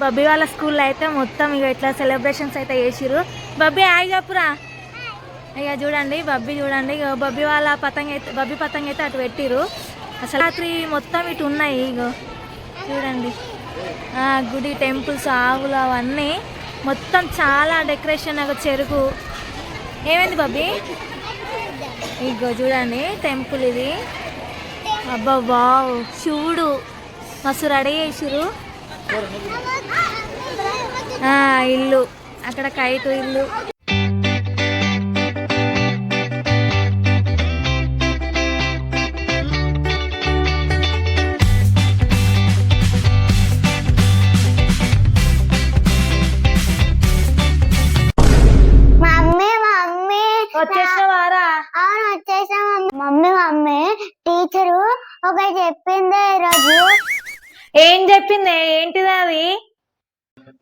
బబ్బీ వాళ్ళ స్కూల్లో అయితే మొత్తం ఇక ఇట్లా సెలబ్రేషన్స్ అయితే చేసిర్రు. బబ్బీ హాయ్ చెప్పురా. ఇక చూడండి బబ్బీ చూడండి ఇక బబ్బీ వాళ్ళ పతంగ అయితే బబ్బీ పతంగ అయితే అటు పెట్టిరు అసలు రాత్రి మొత్తం ఇటు ఉన్నాయి ఇగో. చూడండి. గుడి టెంపుల్స్ ఆవులు అవన్నీ మొత్తం చాలా డెకరేషన్ ఒక చెరుకు. ఏమైంది బబ్బీ? ఇగో చూడండి టెంపుల్ ఇది. అబ్బా వావ్ శివుడు మస్తు రెడీ చేసిరు ఇల్లు. అక్కడ కైటు ఇల్లు.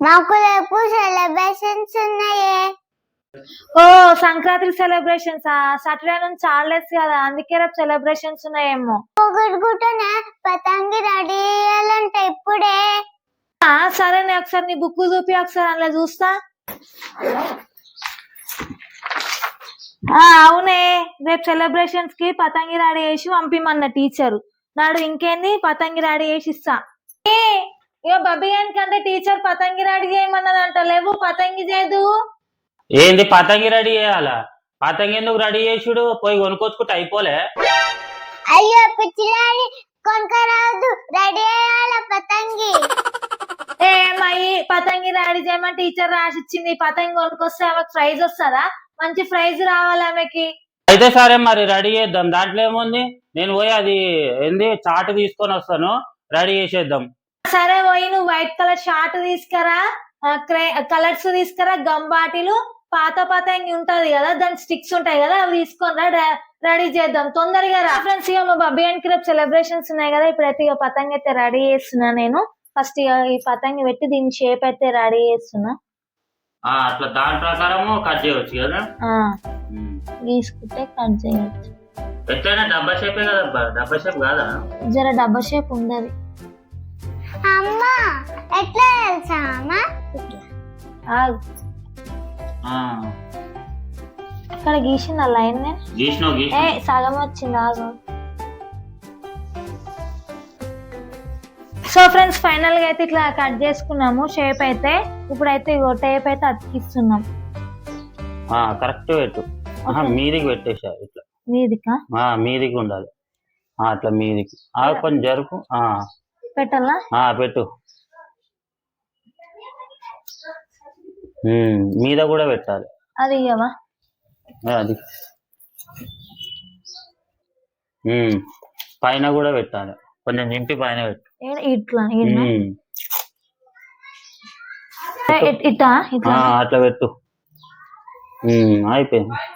మాకు రేపు సెలబ్రేషన్స్ ఉన్నాయి. ఓ సంక్రాంతి సెలబ్రేషన్స్ సాటర్డే నుంచి హాలిడేస్ కదా అందుకే రేపు సెలబ్రేషన్స్ ఉన్నాయేమో. కూడా పతంగి రెడీ చేయాలంటే ఇప్పుడే. ఆ, సరే నేను ఒకసారి నీ బుక్ చూపి ఒకసారి అందులో చూస్తా. ఆ, అవునే రేపు సెలబ్రేషన్స్కి పతంగి రెడీ చేసి పంపిమన్న టీచర్ నాడు ఇంకేంది? పతంగి రెడీ చేసి ఇస్తా. ఏ, ఇక బబ్బియానికి అంటే టీచర్ పతంగి రెడీ చేయమన్నదంట. లేవు పతంగి చేయదు ఏంది పతంగి రెడీ చేయాలా? పతంగి ఎందుకు రెడీ చేసుడు? పోయి కొనుక్కొచ్చుకుంటే అయిపోలే. అయ్యో పిచ్చిలాడి కొనుకరాదు రెడీ చేయాల పతంగి? ఏమయ్యి పతంగి రెడీ చేయమని టీచర్ రాసిచ్చింది. పతంగి కొనుక్కొస్తే ఆమెకు ప్రైజ్ వస్తుందా? మంచి ప్రైజ్ రావాలి ఆమెకి. అయితే సరే మరి రెడీ చేద్దాం. దాంట్లో ఏముంది? నేను పోయి అది ఏంది చాటు తీసుకొని వస్తాను. రెడీ చేసేద్దాం. సరే పోయి నువ్వు వైట్ కలర్ షార్ట్ తీసుకురా కలర్స్ తీసుకురా గమ్ బాటిల్ పాత పతంగి ఉంటది కదా దాని స్టిక్స్ ఉంటాయి కదా అవి తీసుకొని రా రెడీ చేద్దాం. తొందరగా రా. ఫ్రెండ్స్ ఇక మా బబ్బియానికి రేపు సెలబ్రేషన్స్ ఉన్నాయి కదా ఇప్పుడైతే ఇక పతంగి అయితే రెడీ చేస్తున్నా నేను. ఫస్ట్ ఇక ఈ పతంగి పెట్టి దీని షేప్ అయితే రెడీ చేస్తున్నా. అట్లా దాని ప్రకారము కట్ చేయవచ్చు కదా. గీసుకుంటే కట్ చేయొచ్చు. ఎట్లయినా డబ్బా షేపే కదా డబ్బా షేప్ కాదా? జర డబ్బా షేప్ ఉండదు. అమ్మా ఎట్లా తెలుసా అమ్మ? ఇక్కడ గీసింది ఆ లైన్ ఏ సగం వచ్చింది ఆగు. సో ఫ్రెండ్స్ ఫైనల్గా అయితే ఇట్లా కట్ చేసుకున్నాము షేప్ అయితే. ఇప్పుడైతే ఇగో టేప్ అయితే అతికిస్తున్నాం. ఆ, కరెక్ట్ పెట్టు. మీదికి పెట్టేసా ఇట్లా. మీదికా? ఆ, మీదికి ఉండాలి. అట్లా మీదికి. ఆ కొంచెం జరుపు ఆ, పెట్టాలా? ఆ, పెట్టు. మీద కూడా పెట్టాలి. అది అది. పైన కూడా పెట్టాలి. కొంచెం నింపి పైన పెట్టు. ఇట్లా ఇట్లా? అట్లా పెట్టు. అయిపోయింది.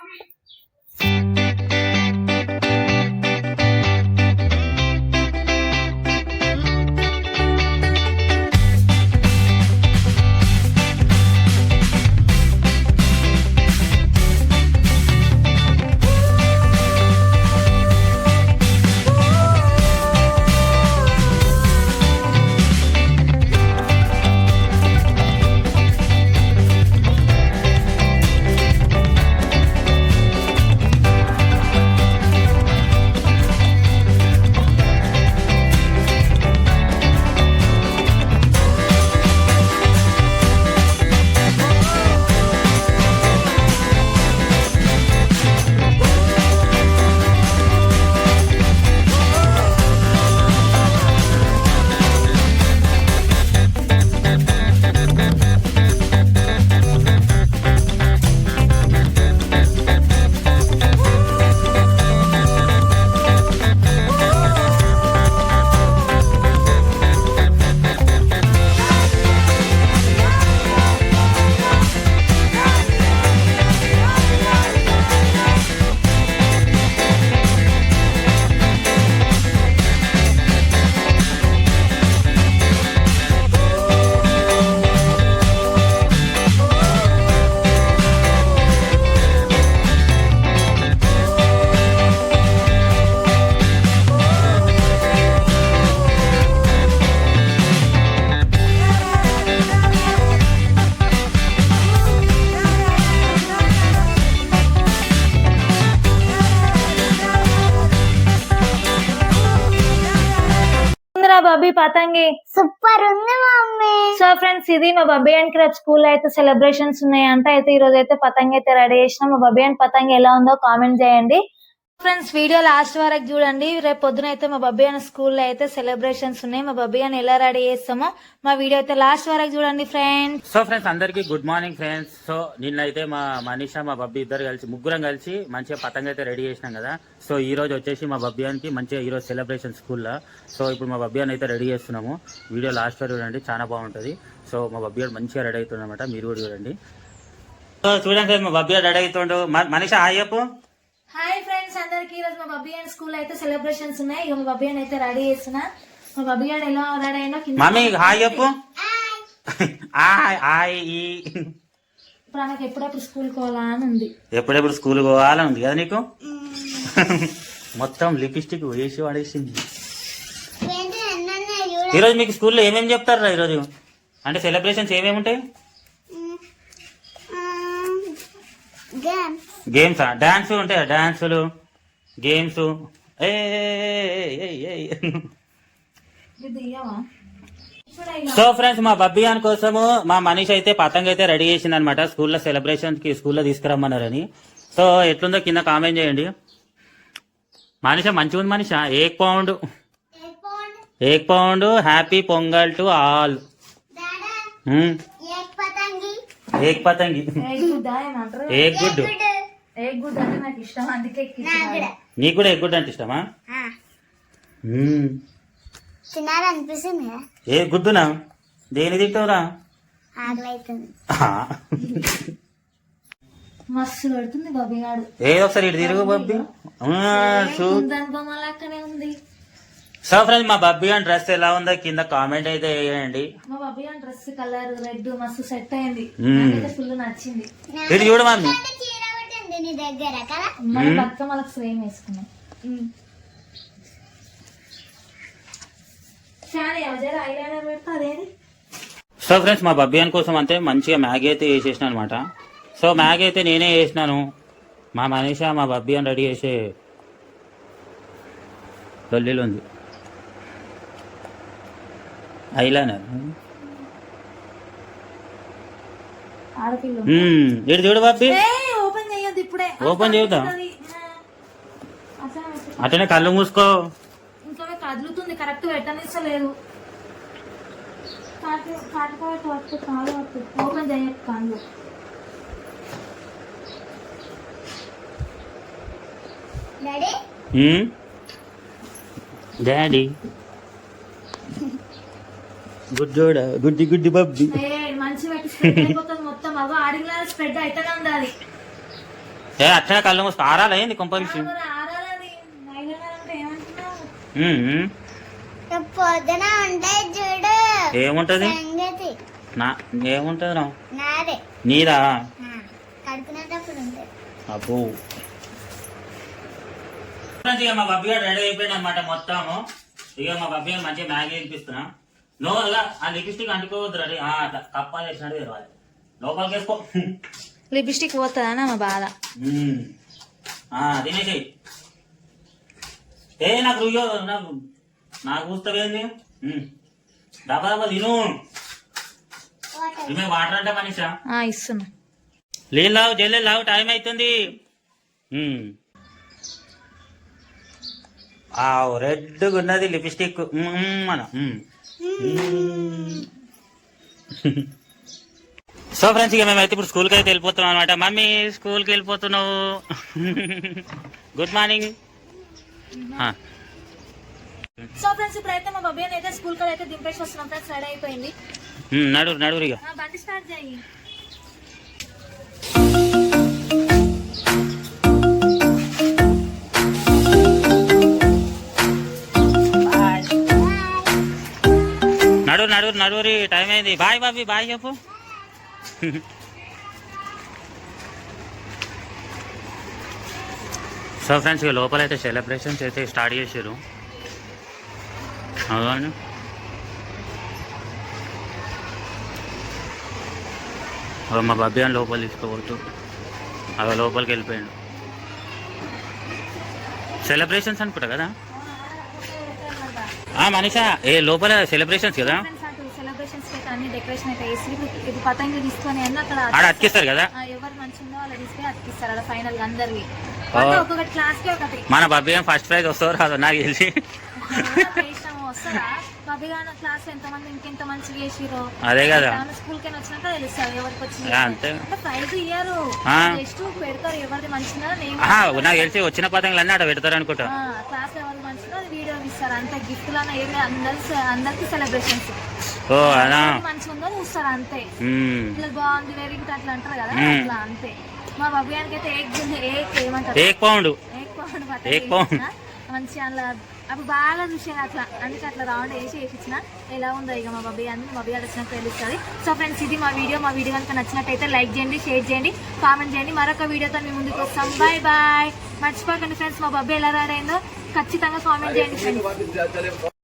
బబ్బీ పతంగి. సూపర్ ఉంది మమ్మీ. సో ఫ్రెండ్స్ ఇది మా బబ్బీ అండ్ రేపు స్కూల్ అయితే సెలబ్రేషన్స్ ఉన్నాయంట. అయితే ఈ రోజు అయితే పతంగి అయితే రెడీ చేసినాం. మా బబ్బీ అండ్ పతంగి ఎలా ఉందో కామెంట్ చేయండి. ఫ్రెండ్స్ వీడియో లాస్ట్ వరకు చూడండి. రేపు పొద్దున అయితే మా బబ్బీ అన్న స్కూల్లో అయితే సెలబ్రేషన్స్ ఉన్నాయి. మా బబ్బీ అని ఎలా రెడీ చేస్తామో మా వీడియో అయితే లాస్ట్ వరకు చూడండి ఫ్రెండ్స్ సో ఫ్రెండ్స్ అందరికీ గుడ్ మార్నింగ్ ఫ్రెండ్స్ సో నిన్నైతే మా మనీష మా బబ్బీ ఇద్దరు కలిసి ముగ్గురం కలిసి మంచిగా పతంగ అయితే రెడీ చేసినాం కదా. సో ఈ రోజు వచ్చేసి మా బబ్బీ అనికి మంచిగా ఈరోజు సెలబ్రేషన్ స్కూల్లో సో ఇప్పుడు మా బబ్బీ అని అయితే రెడీ చేస్తున్నాము. వీడియో లాస్ట్ వరకు చూడండి చాలా బాగుంటుంది. సో మా బబ్బీ గారు మంచిగా రెడీ అవుతుందన్నమాట మీరు కూడా చూడండి. సో చూడండి మా బబ్బీ రెడీ అవుతుండు మ- మనీషా హాయ్ చెప్పు. హాయ్ ఫ్రెండ్స్ అందరికి ఈ రోజు మా బబ్బీ అండ్ స్కూల్ అయితే సెలబ్రేషన్స్ ఉన్నాయి. ఇక మా బబ్బీ అని అయితే రెడీ చేస్తున్నా. మా బబ్బీ అని ఎలా రెడీ అయినా మమ్మీ హాయ్ చెప్పు. హాయ్ హాయ్ ఈ ఇప్పుడు ఎప్పుడప్పుడు స్కూల్ కోవాలా అని ఉంది. ఎప్పుడెప్పుడు స్కూల్ పోవాలని ఉంది కదా నీకు? మొత్తం లిప్స్టిక్ వేసి చూడ ఈరోజు మీకు స్కూల్లో ఏమేమి చెప్తారా ఈరోజు? అంటే సెలబ్రేషన్స్ ఏమేమి ఉంటాయి? గేమ్ గేమ్సా డాన్స్ ఉంటాయా డాన్సులు గేమ్స్. ఏ సో ఫ్రెండ్స్ మా బబ్బియాన్ కోసము మా మనీష్ అయితే పతంగ అయితే రెడీ చేసింది అనమాట స్కూల్లో సెలబ్రేషన్కి స్కూల్లో తీసుకురమ్మన్నారని. సో ఎట్లుందో కింద కామెంట్ చేయండి. మనీష మంచిగా ఉంది మనీష. ఏక్ pound. Ek pound happy Pongal to all. ఏక్ పతంగి. ఏక్ గుడ్ ఎగ్ గుడ్ అంటే నాకు ఇష్టం అందుకే ఎక్కించిన నీకు కూడా. ఎగ్ గుడ్ అంటే ఇష్టమా. తినాలనిపిస్తుంది ఏ గుద్దునా దేని తింటావురా? మస్తు పెడుతుంది బబ్బీ గాడు. ఏదో ఒకసారి ఇటు తిరుగు బబ్బి. ఉంది. సో ఫ్రెండ్స్ మా బబ్బి అని డ్రెస్ ఎలా ఉందో కింద కామెంట్ అయితే వేయండి మా బబ్బీ గారి డ్రెస్ కలర్ రెడ్ మస్తు సెట్ అయింది. ఫుల్ నచ్చింది. ఇటు చూడు మమ్మీ చీర ఒకటి ఉంది నీ దగ్గర కదా? మన బతుకమ్మలకు వేసుకున్నాం. సో ఫ్రెండ్స్ మా బబ్బి అని కోసం అంతే మంచిగా మ్యాగీ అయితే వేసేసిన అనమాట సో మ్యాగీ అయితే నేనే వేసినాను. మా మనీషా మా బబ్బి అని రెడీ చేసే లొల్లిలో ఉంది. ఐలైనర్. ఇటు చూడు బబ్బి. ఓపెన్ చేద్దాం. అట్లనే కళ్ళు మూసుకో. ఇంకా కదులుతుంది కరెక్ట్ పెట్టనిస్తలేదు. ఓపెన్ చేయక కాళ్ళు. డాడీ గుడ్డి గుడ్డి బబ్బి. మంచి పెట్టి స్ప్రెడ్ అయిపోతుంది మొత్తం. అగో అడిగిన స్ప్రెడ్ అయితేనే ఉంది అది. ఏ అట్లనే కళ్ళు మూసుకో ఆరాలా ఏంది పొద్దున ఉంటాయి చూడు. ఏముంటది? నా ఏముంటది రా? నాదే. అబ్బో. ఇక మా బబ్బీ గారు రెడీ అయిపోయాడు అనమాట మొత్తము. ఇక మా బబ్బీ గారు మంచిగా మ్యాగీ తినిపిస్తున్నా నో అలా ఆ లిప్స్టిక్ అంటుకోవద్దు రెడీ కప్పాలు వేసినట్టు తెరవాలి. లోపలికి వేసుకో. లిప్స్టిక్ పోతుందా మా బాధ. తినేసేయ్. ఏ నాకు రుయ్యో నాకు నాకు చూస్తావేంది మ్మ్. దబా దబా తిను. వాటర్ అంటే మనిషా ఆ, ఇస్తున్నా. నీళ్ళు లావు జల్లు లావు టైం అవుతుంది మ్మ్. ఆవ్ రెడ్ ఉన్నది లిప్స్టిక్. మన. సో ఫ్రెండ్స్ ఇక మేమైతే ఇప్పుడు స్కూల్కి అయితే వెళ్ళిపోతున్నాం అనమాట మమ్మీ స్కూల్కి వెళ్ళిపోతున్నావు. గుడ్ మార్నింగ్ సో ఫ్రెండ్స్ ఇప్పుడైతే మా బబ్బీ అయితే స్కూల్ కాడ అయితే దింపేసి వస్తున్నాం ఫ్రెండ్స్ రెడీ అయిపోయింది. నడురు నడురు ఇక. ఆ, బండి స్టార్ట్ చేయి. నడురు నడురు నడురి టైం అయింది. బాయ్ బాబీ బాయ్ చెప్పు. సో ఫ్రెండ్స్ ఇక లోపల అయితే సెలబ్రేషన్స్ అయితే స్టార్ట్ చేసారు అవును మా బాబీ అని లోపల తీసుకోవద్దు అవి లోపలికి వెళ్ళిపోయాడు సెలబ్రేషన్స్ అనుకుంటా కదా మనీషా ఏ లోపల సెలబ్రేషన్స్ కదా సెలబ్రేషన్స్ అయితే అన్ని డెకరేషన్ అయితే వేసి పతంగులు తీసుకొని అన్న అక్కడ అతికిస్తారు కదా? ఎవరు మంచిగా వాళ్ళు తీసుకొని అతికిస్తారు అక్కడ ఫైనల్గా అందరివి. ఒక్కొక్కటి క్లాస్కి ఒకటి. మన బాబీ ఏం ఫస్ట్ ప్రైజ్ వస్తారో రాదో నాకు తెలిసి. ఇష్టం వస్తారా బాబీ గారు క్లాస్ ఎంత మంది ఇంకెంత చేసిరో అదే కదా. స్కూల్కి వచ్చినాక తెలుస్తారు ఎవరికి వచ్చింది? అంతే. ప్రైజ్ ఇయ్యారు. పెడతారు ఎవరిది మంచిగా నాకు తెలిసి వచ్చిన పతంగులు అన్నీ అక్కడ పెడతారు అనుకుంటా. క్లాస్ ఎవరిది మంచిగా వీడియో ఇస్తారు. అంతే గిఫ్ట్ లాగా ఏమి అందరి అందరికి సెలబ్రేషన్స్ ఓ మంచిగా ఉందో చూస్తారు అంతే. ఇట్లా బాగుంది వేరింగ్ అట్లా అంటారు కదా. అట్లా అంతే. మా బబ్బియానికి అయితే ఏక్ ఏమంటారు? ఏక్ పౌండ్. ఏక్ పౌండ్ ఏక్ పౌండ్. మంచిగా అట్లా అప్పుడు బాగా చూసాను అట్లా. అందుకే అట్లా రౌండ్ వేసి వేసించిన ఎలా ఉందో ఇక మా బబ్బీ అని మా బబ్బీ వచ్చినట్టు తెలుస్తుంది. సో ఫ్రెండ్స్ ఇది మా వీడియో మా వీడియో కనుక నచ్చినట్టయితే లైక్ చేయండి షేర్ చేయండి కామెంట్ చేయండి. మరొక వీడియోతో మేము ముందుకు వస్తాం. బాయ్ బాయ్ మర్చిపోకండి ఫ్రెండ్స్ మా బబ్బీ ఎలా రాడైందో ఖచ్చితంగా కామెంట్ చేయండి ఫ్రెండ్స్